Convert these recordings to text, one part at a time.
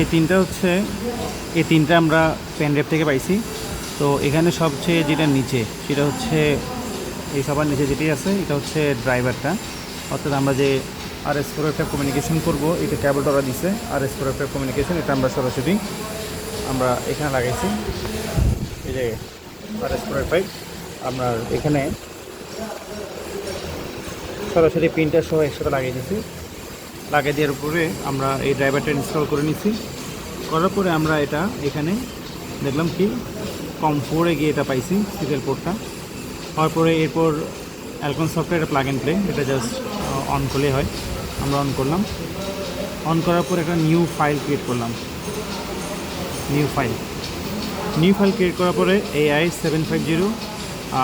এই তিনটা হচ্ছে, এই তিনটা আমরা পেন ড্রাইভ থেকে পাইছি। তো এখানে সবচেয়ে যেটা নিচে, সেটা হচ্ছে এই সবার নিচে যেটি আছে, এটা হচ্ছে ড্রাইভারটা অর্থাৎ আমরা যে আর এস ফোর একটা কমিউনিকেশন করব, এটা ক্যাবলটা ওরা দিছে আর এস ফোর একটা কমিউনিকেশন এটা আমরা সরাসরি আমরা এখানে লাগাইছি। এই যে আর এস ফোর ফাইভ আপনার এখানে সরাসরি প্রিন্টার সহ একসাথে লাগিয়ে দিয়েছি লাগিয়ে দেওয়ার পরে আমরা এই ড্রাইভারটা ইনস্টল করে নিচ্ছি করার পরে আমরা এটা এখানে দেখলাম কি, কম ফোরে গিয়ে এটা পাইছি সিরিয়াল পোর্টটা হওয়ার পরে এরপর Alcon software plug and play এটা জাস্ট অন করলে হয়। আমরা অন করলাম। অন করার পর একটা নিউ ফাইল ক্রিয়েট করলাম। New file new file create করার পরে এআই সেভেন ফাইভ জিরো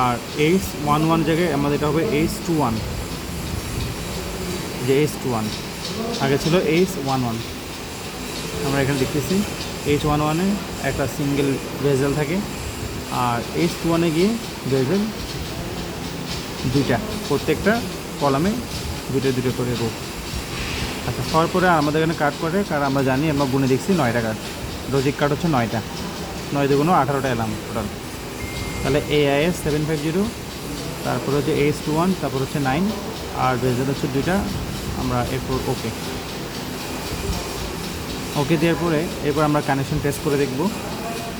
আর এইচ ওয়ান ওয়ান জায়গায় আমাদের এটা হবে এইচ টু ওয়ান যে এইচ টু ওয়ান আগে ছিল এইচ ওয়ান ওয়ান আমরা এখানে দেখতেছি এইচ ওয়ান ওয়ানে একটা সিঙ্গেল ভেজেল থাকে, আর এইচ টু ওয়ানে গিয়ে ভেজেল দুইটা, প্রত্যেকটা কলামে দুটো দুটো করে রো আচ্ছা হওয়ার পরে আমাদের এখানে কাট করে, কারণ আমরা জানি, আমরা গুনে দেখছি নয়টা কাট লজিক কার্ড হচ্ছে নয়টা। নয় দুগুণ আঠারোটা এলাম টোটাল তাহলে এআইএস সেভেন ফাইভ জিরো তারপর হচ্ছে এইচ টু ওয়ান তারপর হচ্ছে নাইন আর বেজেল হচ্ছে দুইটা আমরা এরপর ওকে ওকে দেওয়ার পরে এরপর আমরা কানেকশন টেস্ট করে দেখব।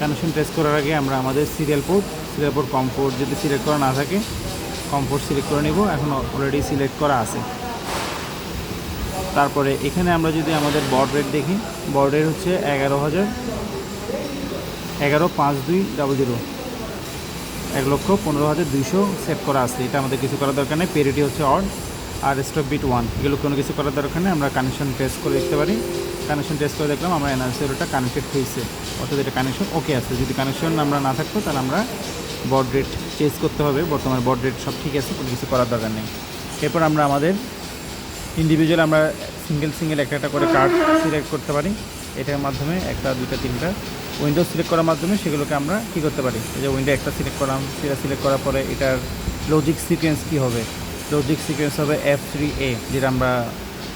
কানেকশন টেস্ট করার আগে আমরা আমাদের serial port serial port com port যদি সিলেক্ট করা না থাকে কমফোর্ট সিলেক্ট করে নেব। এখন অলরেডি সিলেক্ট করা আছে। তারপরে এখানে আমরা যদি আমাদের বর্ড রেট দেখি বর্ড রেট হচ্ছে এগারো হাজার, এগারো পাঁচ দুই ডাবল জিরো এক লক্ষ পনেরো হাজার দুইশো সেট করা আছে। এটা আমাদের কিছু করার দরকার নেই। পেরিটি হচ্ছে অড আর স্টপ বিট ওয়ান এগুলো কোনো কিছু করার দরকার নেই, আমরা কানেকশন টেস্ট করে দেখতে পারি। কানেকশন টেস্ট করে দেখলাম, আমরা এনআরসিওটা কানেক্টেড হয়েছে। অর্থাৎ এটা কানেকশন ওকে আছে। যদি কানেকশন আমরা না থাকতো, তাহলে আমরা বড রেট চেঞ্জ করতে হবে। বর্তমানে বড রেট সব ঠিক আছে, কোনো কিছু করার দরকার নেই। এরপর আমরা আমাদের ইন্ডিভিজুয়াল আমরা সিঙ্গেল সিঙ্গেল একটা একটা করে কার্ড সিলেক্ট করতে পারি। এটার মাধ্যমে একটা, দুইটা, তিনটা উইন্ডো সিলেক্ট করার মাধ্যমে সেগুলোকে আমরা কী করতে পারি? এই যে উইন্ডো একটা সিলেক্ট করলাম, সেটা সিলেক্ট করার পরে এটার লজিক সিকোয়েন্স কী হবে? লজিক সিকোয়েন্স হবে এফ থ্রি এ যেটা আমরা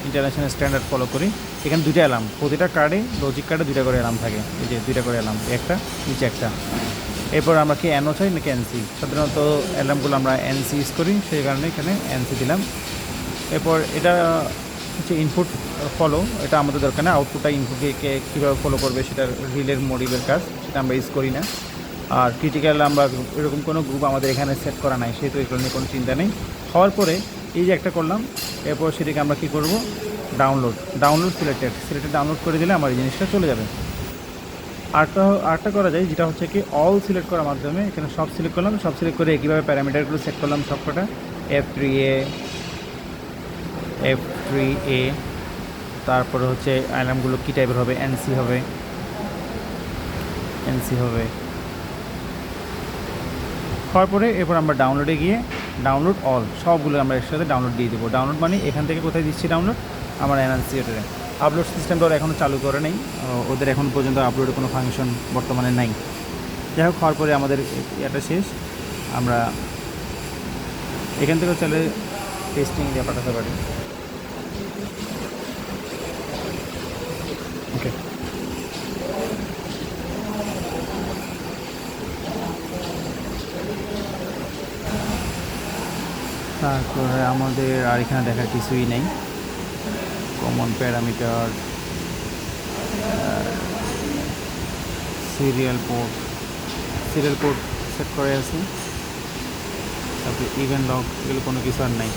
ইন্টারন্যাশনাল স্ট্যান্ডার্ড ফলো করি। এখানে দুইটা অ্যালার্ম প্রতিটা কার্ডে লজিক কার্ডে দুইটা করে অ্যালার্ম থাকে। এই যে দুইটা করে অ্যালার্ম একটা, নিচে একটা। এরপর আমরা কি অ্যানো চাই নাকি এনসি সাধারণত অ্যালার্মগুলো আমরা এনসি ইউজ করি, সেই কারণে এখানে এনসি দিলাম। এরপর এটা হচ্ছে ইনপুট ফলো এটা আমাদের দরকার না। আউটপুটটা ইনপুটকে কীভাবে ফলো করবে সেটা রিলের মোটিভের কাজ, সেটা আমরা ইউজ করি না। আর ক্রিটিক্যাল আমরা এরকম কোনো গ্রুপ আমাদের এখানে সেট করা নাই, সেহেতু এগুলো নিয়ে কোনো চিন্তা নেই। হওয়ার পরে এই যে একটা করলাম, এরপর সেটাকে আমরা কী করব? Download download selected selected download করে দিলে আমার এই জিনিসটা চলে যাবে। আরটা আরটা করা যায়, যেটা হচ্ছে কি অল সিলেক্ট করার মাধ্যমে এখানে সব সিলেক্ট করলাম, সব সিলেক্ট করে কীভাবে প্যারামিটারগুলো সেট করলাম সবকটা। F three A F three A তারপরে হচ্ছে অ্যালার্মগুলো কী টাইপের হবে? এনসি হবে। এনসি হবে। হওয়ার পরে এরপর আমরা ডাউনলোডে গিয়ে ডাউনলোড অল সবগুলো আমরা একসাথে ডাউনলোড দিয়ে দেবো। ডাউনলোড মানে এখান থেকে কোথায় দিচ্ছি ডাউনলোড আমার ওটারে আপলোড সিস্টেমটা ওরা এখনও চালু করে নেই। ওদের এখন পর্যন্ত আপলোডের কোনো ফাংশন বর্তমানে নাই। যাই হোক হওয়ার পরে আমাদের এটা শেষ। আমরা এখান থেকে চলে টেস্টিং দিয়ে পাঠাতে পারি। তারপরে আমাদের আর এখানে দেখার কিছুই নেই। Common parameter serial port serial port set করে আছে। তারপরে ইভেন্ট লক এগুলো কোনো কিছু আর নাই।